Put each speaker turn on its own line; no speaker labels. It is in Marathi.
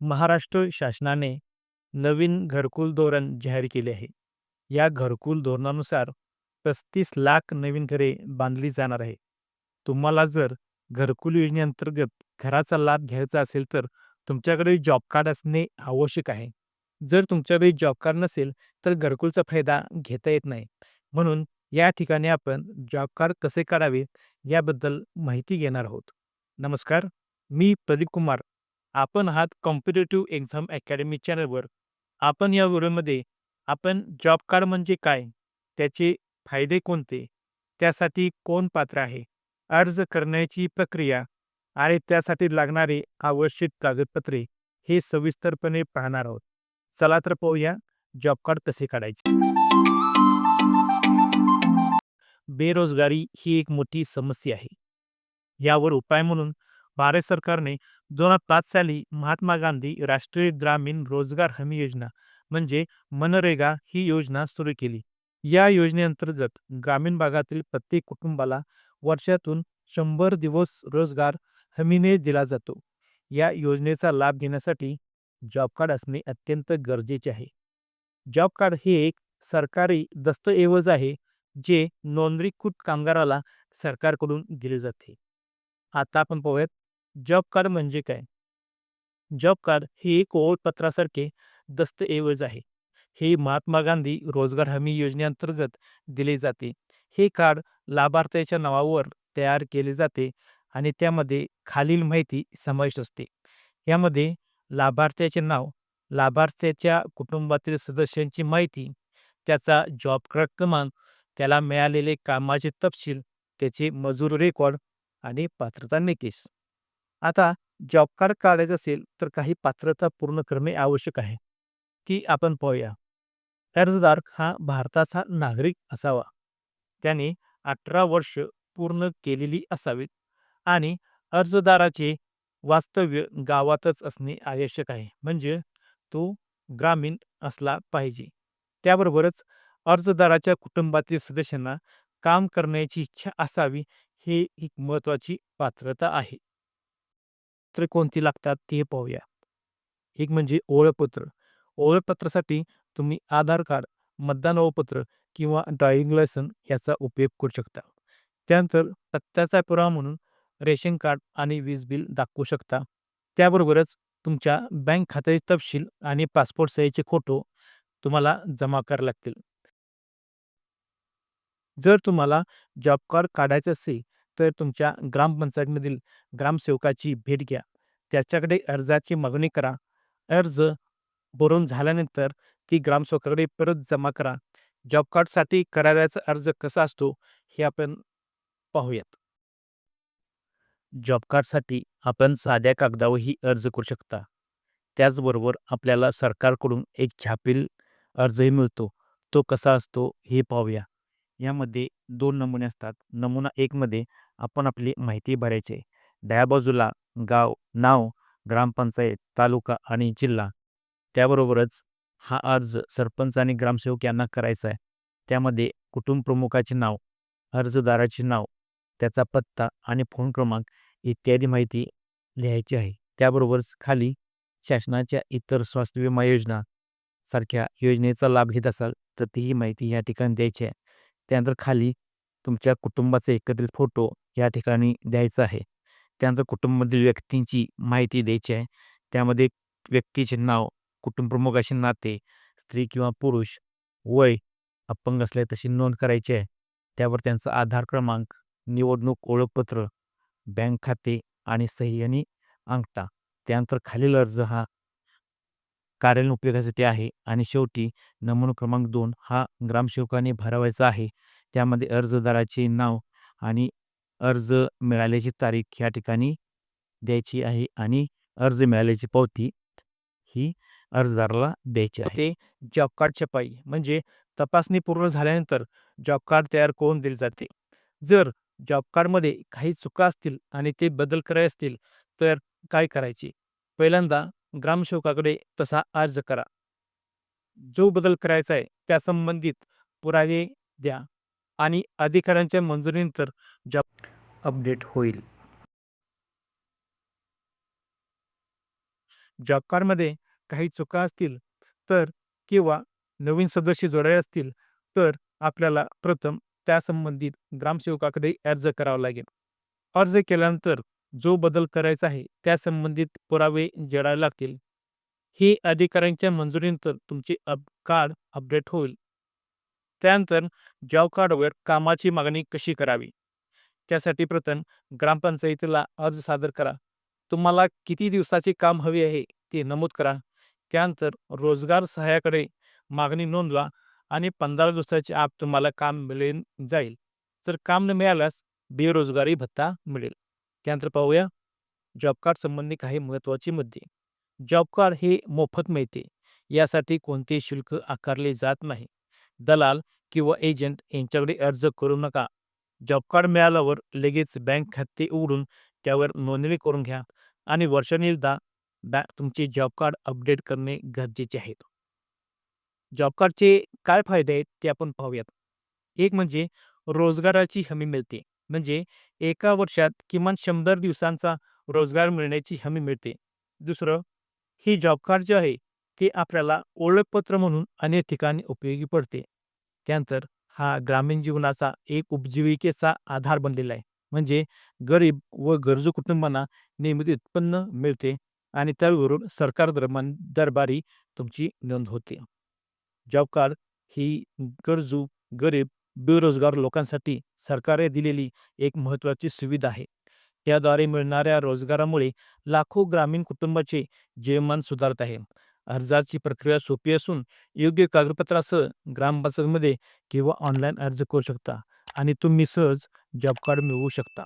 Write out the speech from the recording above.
महाराष्ट्र शासनाने नवीन घरकुल धोरण जाहीर केले आहे. या घरकुल धोरणानुसार पस्तीस लाख नवीन घरे बांधली जाणार आहे. तुम्हाला जर घरकुल योजनेअंतर्गत घराचा लाभ घ्यायचा असेल तर तुमच्याकडे जॉब कार्ड असणे आवश्यक आहे. जर तुमच्याकडे जॉब कार्ड नसेल तर घरकुलचा फायदा घेता येत नाही. म्हणून या ठिकाणी आपण जॉब कार्ड कसे काढावे याबद्दल माहिती घेणार आहोत. नमस्कार मी प्रदीप कुमार आपण आहात कॉम्पिटेटिव्ह एक्झाम अकॅडमी चॅनलवर. आपण या व्हिडिओमध्ये आपण जॉब कार्ड म्हणजे काय त्याचे फायदे कोणते त्यासाठी कोण पात्र आहे अर्ज करण्याची प्रक्रिया आणि त्यासाठी लागणारे आवश्यक कागदपत्रे हे सविस्तरपणे पाहणार आहोत. चला तर पाहूया जॉब कार्ड कसे काढायचे. बेरोजगारी ही एक मोठी समस्या आहे. यावर उपाय म्हणून भारत सरकारने दोन हजार पाच साली महात्मा गांधी राष्ट्रीय ग्रामीण रोजगार हमी योजना म्हणजे मनरेगा ही योजना सुरू केली. या योजनेअंतर्गत ग्रामीण भागातील प्रत्येक कुटुंबाला वर्षातून शंभर दिवस रोजगार हमीने दिला जातो. या योजनेचा लाभ घेण्यासाठी जॉब कार्ड असणे अत्यंत गरजेचे आहे. जॉब कार्ड हे एक सरकारी दस्तऐवज आहे जे नोंदणीकृत कामगाराला सरकारकडून दिले जाते. आता आपण पाहूयात जॉब कार्ड म्हणजे काय? जॉब कार्ड हे एक ओळखपत्रासारखे दस्तऐवज आहे. हे महात्मा गांधी रोजगार हमी योजनेअंतर्गत दिले जाते. हे कार्ड लाभार्थ्याच्या नावावर तयार केले जाते आणि त्यामध्ये खालील माहिती समाविष्ट असते. यामध्ये लाभार्थ्याचे नाव लाभार्थ्याच्या कुटुंबातील सदस्यांची माहिती त्याचा जॉब कार्ड क्रमांक त्याला मिळालेले कामाचे तपशील त्याचे मजूर रेकॉर्ड आणि पात्रता निकष आता जॉब कार्ड काढायचं असेल तर काही पात्रता पूर्ण करणे आवश्यक आहे. ती आपण पाहूया. अर्जदार हा भारताचा नागरिक असावा. त्याने अठरा वर्ष पूर्ण केलेली असावीत आणि अर्जदाराचे वास्तव्य गावातच असणे आवश्यक आहे. म्हणजे तो ग्रामीण असला पाहिजे. त्याबरोबरच अर्जदाराच्या कुटुंबातील सदस्यांना काम करण्याची इच्छा असावी हे एक महत्त्वाची पात्रता आहे. पत्रे कोणती लागतात ते पाहूया. एक म्हणजे ओळखपत्र. ओळखपत्रासाठी तुम्ही आधार कार्ड मतदान ओळखपत्र किंवा ड्रायव्हिंग लायसन याचा उपयोग करू शकता. त्यानंतर सत्याचा पुरावा म्हणून रेशन कार्ड आणि वीज बिल दाखवू शकता. त्याबरोबरच तुमच्या बँक खात्याचे तपशील आणि पासपोर्ट साईजचे फोटो तुम्हाला जमा करावे लागतील. जर तुम्हाला जॉब कार्ड काढायचं असेल तर तुमच्या ग्रामपंचायतमधील ग्रामसेवकाची भेट घ्या. त्याच्याकडे अर्जाची मागणी करा. अर्ज भरून झाल्यानंतर ती ग्रामसेवकाकडे परत जमा करा. जॉब कार्डसाठी करावयाचा अर्ज कसा असतो हे आपण पाहूयात. जॉब कार्डसाठी आपण साध्या कागदावरही अर्ज करू शकता. त्याचबरोबर आपल्याला सरकारकडून एक छापील अर्जही मिळतो. तो कसा असतो हे पाहूया. यामध्ये दोन नमुने असतात. नमुना एकमध्ये आपण आपली माहिती भरायची डाव्या बाजूला गाव नाव ग्रामपंचायत तालुका आणि जिल्हा. त्याबरोबरच हा अर्ज सरपंच आणि ग्रामसेवक यांना करायचा आहे. त्यामध्ये कुटुंब प्रमुखाचे नाव अर्जदाराचे नाव त्याचा पत्ता आणि फोन क्रमांक इत्यादी माहिती लिहायची आहे. त्याबरोबरच खाली शासनाच्या इतर स्वास्थ्य विमा योजना सारख्या योजनेचा लाभ घेत असाल तर तीही माहिती या ठिकाणी द्यायची आहे. त्यानंतर खाली तुमच्या कुटुंबाचे एकत्रित फोटो या ठिकाणी द्यायचं आहे. त्यानंतर कुटुंबातील व्यक्तींची माहिती द्यायची आहे. त्यामध्ये व्यक्तीचे नाव कुटुंबप्रमुखाचे नाते स्त्री किंवा पुरुष वय अपंग असले तशी नोंद करायची आहे. त्यावर त्यांचा आधार क्रमांक निवडणूक ओळखपत्र बँक खाते आणि सही आणि अंगठा. त्यानंतर खालील अर्ज हा कार्यालयीन उपयोगासाठी आहे आणि शेवटी नमुना क्रमांक दोन हा ग्रामसेवकाने भरावायचा आहे. त्यामध्ये अर्जदाराचे नाव आणि अर्ज मिळाल्याची तारीख या ठिकाणी द्यायची आहे आणि अर्ज मिळाल्याची पावती ही अर्जदाराला द्यायची आहे. ते जॉब कार्ड छपाई म्हणजे तपासणी पूर्ण झाल्यानंतर जॉब कार्ड तयार करून दिले जाते. जर जॉब कार्डमध्ये काही चुका असतील आणि ते बदल करायचे असतील तर काय करायचे? पहिल्यांदा ग्रामसेवकाकडे तसा अर्ज करा. जो बदल करायचा आहे त्या संबंधित पुरावे द्या. आणि अधिकाऱ्यांच्या मंजुरीनंतर जॉब अपडेट होईल. जॉब कार्डमध्ये काही चुका असतील तर किंवा नवीन सदस्य जोडायचे असतील तर आपल्याला प्रथम त्या संबंधित ग्रामसेवकाकडे अर्ज करावा लागेल. अर्ज केल्यानंतर जो बदल करायचा आहे त्या संबंधित पुरावे जोडावे लागतील. ही अधिकाऱ्यांच्या मंजुरीनंतर तुमचे अप कार्ड अपडेट होईल. त्यानंतर जॉब कार्डवर कामाची मागणी कशी करावी? त्यासाठी प्रथम ग्रामपंचायतीला अर्ज सादर करा. तुम्हाला किती दिवसाचे काम हवे आहे ते नमूद करा. त्यानंतर रोजगार सहाय्याकडे मागणी नोंदवा आणि पंधरा दिवसाच्या आत तुम्हाला काम मिळून जाईल. जर काम न मिळाल्यास बेरोजगारी भत्ता मिळेल. त्यानंतर पाहूया जॉब कार्ड संबंधी काही महत्त्वाचे मुद्दे. जॉब कार्ड हे मोफत मिळते. यासाठी कोणतेही शुल्क आकारले जात नाही. दलाल किंवा एजंट यांच्याकडे अर्ज करू नका. जॉब कार्ड मिळाल्यावर लगेच बँक खाते उघडून त्यावर नोंदणी करून घ्या आणि वर्षाने एकदा बॅ तुमचे जॉब कार्ड अपडेट करणे गरजेचे आहे. जॉब कार्डचे काय फायदे आहेत ते आपण पाहूयात. एक म्हणजे रोजगाराची हमी मिळते. म्हणजे एका वर्षात किमान शंभर दिवसांचा रोजगार मिळण्याची हमी मिळते. दुसरं ही जॉब कार्ड जे आहे ते आपल्याला ओळखपत्र म्हणून अनेक ठिकाणी उपयोगी पडते. त्यानंतर हा ग्रामीण जीवनाचा एक उपजीविकेचा आधार बनलेला आहे. म्हणजे गरीब व गरजू कुटुंबांना नियमित उत्पन्न मिळते आणि त्यावरून सरकार दरम्यान दरबारी तुमची नोंद होते. जॉब कार्ड ही गरजू गरीब बेरोजगार लोकांसाठी सरकारने दिलेली एक महत्त्वाची सुविधा आहे. त्याद्वारे मिळणाऱ्या रोजगारामुळे लाखो ग्रामीण कुटुंबाचे जीवनमान सुधारत आहे. अर्जाची प्रक्रिया सोपी असून योग्य कागदपत्रासह ग्रामपंचायतमध्ये किंवा ऑनलाईन अर्ज करू शकता आणि तुम्ही सहज जॉब कार्ड मिळवू शकता.